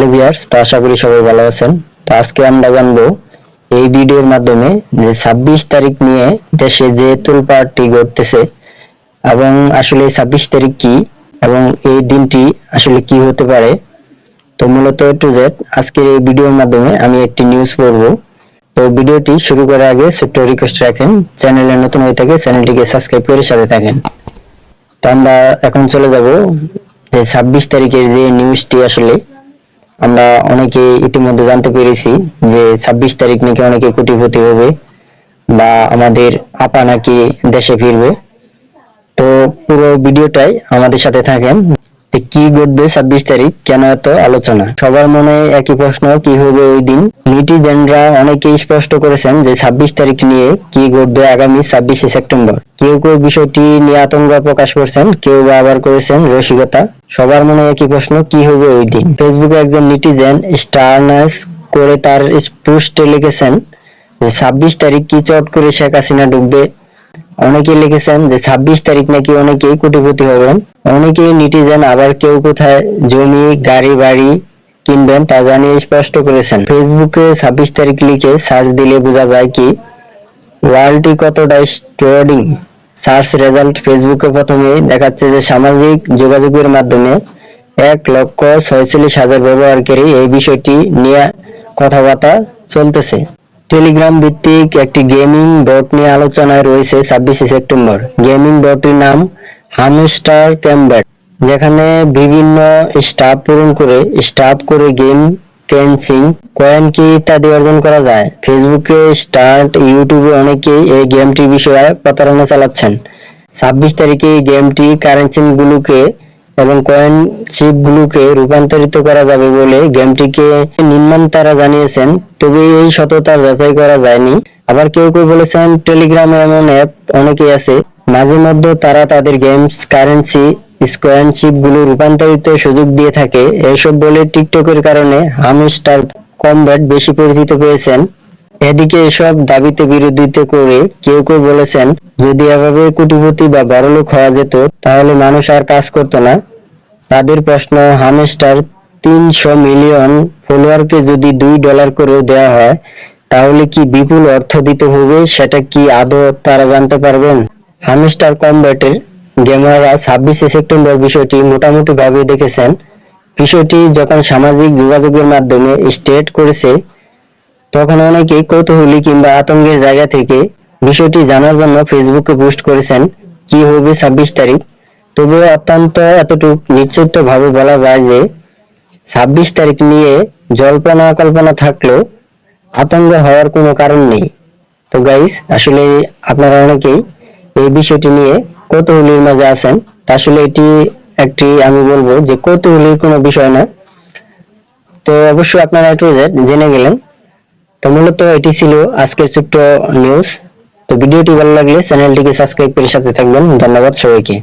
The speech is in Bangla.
হ্যালো ভিউয়ার্স, তো আশা করি সবাই ভালো আছেন। তো আজকে আমরা জানব এই ভিডিওর মাধ্যমে যে ছাব্বিশ তারিখ নিয়ে দেশে যে তোলপাড়টি ঘটতেছে এবং আসলে ছাব্বিশ তারিখ কি এবং এই দিনটি আসলে কি হতে পারে, তো মূলত টু জেড আজকের এই ভিডিওর মাধ্যমে আমি একটি নিউজ পড়ব। তো ভিডিওটি শুরু করার আগে ছোট্ট রিকোয়েস্ট রাখেন, চ্যানেলে নতুন হয়ে থাকে চ্যানেলটিকে সাবস্ক্রাইব করে সাথে থাকেন। তো আমরা এখন চলে যাব যে ছাব্বিশ তারিখের যে নিউজটি আসলে আমরা অনেকে ইতিমধ্যে জানতে পেরেছি যে ছাব্বিশ তারিখ নাকি অনেকে কোটিপতি হবে বা আমাদের আপা নাকি দেশে ফিরবে। তো পুরো ভিডিওটাই আমাদের সাথে থাকেন। কি ঘটবে ছাব্বিশ তারিখ, কেন এত আলোচনা? সবার মনে একই প্রশ্ন, কি হবে ওই দিন? নেটিজেনরা অনেকেই স্পষ্ট করেছেন যে ছাব্বিশ তারিখ নিয়ে কি ঘটবে আগামী ছাব্বিশে সেপ্টেম্বর। কেউ কেউ বিষয়টি নিয়ে আতঙ্ক প্রকাশ করছেন, কেউ বা আবার করেছেন রসিকতা। সবার মনে একই প্রশ্ন, কি হবে ওই দিন? ফেসবুকে একজন নিটিজেন স্টারনাস করে তার পোস্টে লিখেছেন যে ছাব্বিশ তারিখ কি চট করে শেখ হাসিনা ঢুকবে? অনেকে লিখেছেন যে ছাব্বিশ তারিখ নাকি অনেকেই কোটিপতি হবেন। অনেকেই নেটিজেন আবার কেউ কোথায় জমি, গাড়ি, বাড়ি কিনবেন তা জানিয়ে স্পষ্ট করেছেন। ফেসবুকে ছাব্বিশ তারিখ লিখে সার্চ দিলে বোঝা যায় কি, ওয়ার্ল্ডটি কতটা স্টোরিং সার্চ রেজাল্ট ফেসবুকে প্রথমে দেখাচ্ছে যে সামাজিক যোগাযোগের মাধ্যমে এক লক্ষ ছয়চল্লিশ হাজার ব্যবহারকারী এই বিষয়টি নিয়ে কথাবার্তা চলতেছে। টেলিগ্রাম ভিত্তিক একটি গেমিং ডট নিয়ে আলোচনায় রয়েছে ছাব্বিশে সেপ্টেম্বর। গেমিং ডটটির নাম হামস্টার ক্যাম্বেট যেখানে বিভিন্ন স্টাফ পূরণ করে, স্টাফ করে গেম ট্রেন্সিং কয়েন কি ইত্যাদি অর্জন করা যায়। ফেসবুকে, স্টার্ট, ইউটিউবে অনেকেই এই গেমটি বিষয়ে প্রতারণা চালাচ্ছেন। ছাব্বিশ তারিখে গেমটি কারেন্সি গুলোকে এবং কয়েন চিপ গুলোকে রূপান্তরিত করা যাবে বলে গেমটিকে নির্মাণ তারা জানিয়েছেন। তবে এই সততার যাচাই করা যায়নি। আবার কেউ কেউ বলেছেন, টেলিগ্রামে এমন অ্যাপ অনেকেই আছে। মাঝে মধ্যে তারা তাদের গেমস, কারেন্সি, স্কোয়ান চিপগুলো রূপান্তরিত সুযোগ দিয়ে থাকে। এসব বলে টিকটকের কারণে হামস্টার কমব্যাট বেশি পরিচিত পেয়েছেন। এদিকে এসব দাবিতে বিরোধিতা করে কেউ কেউ বলেছেন, যদি এভাবে কোটিপতি বা বড়লোক হওয়া যেত, তাহলে মানুষ আর কাজ করতো না। তাদের প্রশ্ন, হামস্টার, তিনশো মিলিয়ন ফলোয়ারকে যদি দুই ডলার করেও দেওয়া হয়, তাহলে কি বিপুল অর্থ দিতে হবে? সেটা কি আদৌ তারা জানতে পারবেন? হামস্টার কমব্যাটের গেমাররা ছাব্বিশে সেপ্টেম্বর বিষয়টি মোটামুটি ভাবে দেখেছেন। বিষয়টি যখন সামাজিক যোগাযোগের মাধ্যমে স্টেট করেছে, তখন অনেকেই কৌতূহলী কিংবা আতঙ্কের জায়গা থেকে বিষয়টি জানার জন্য ফেসবুকে পোস্ট করেছেন, কি হবে ছাব্বিশ তারিখ? তবে অত্যন্ত এতটুকু নিশ্চিত ভাবে বলা যায় যে ছাব্বিশ তারিখ নিয়ে জল্পনা কল্পনা থাকলেও আতঙ্ক হওয়ার কোনো কারণ নেই। তো গাইস আসলে আপনারা অনেকেই এই বিষয়টি নিয়ে কৌতূহলীর মাঝে আছেন। আসলে এটি একটি, আমি বলব যে কৌতূহলীর কোনো বিষয় না। তো অবশ্যই আপনারা একটু জেনে গেলেন। তো মূলত এটি ছিল আজকের ছোট্ট নিউজ তো ভিডিওটি ভালো লাগলে চ্যানেলটিকে সাবস্ক্রাইব করে সাথে থাকবেন। ধন্যবাদ সবাইকে।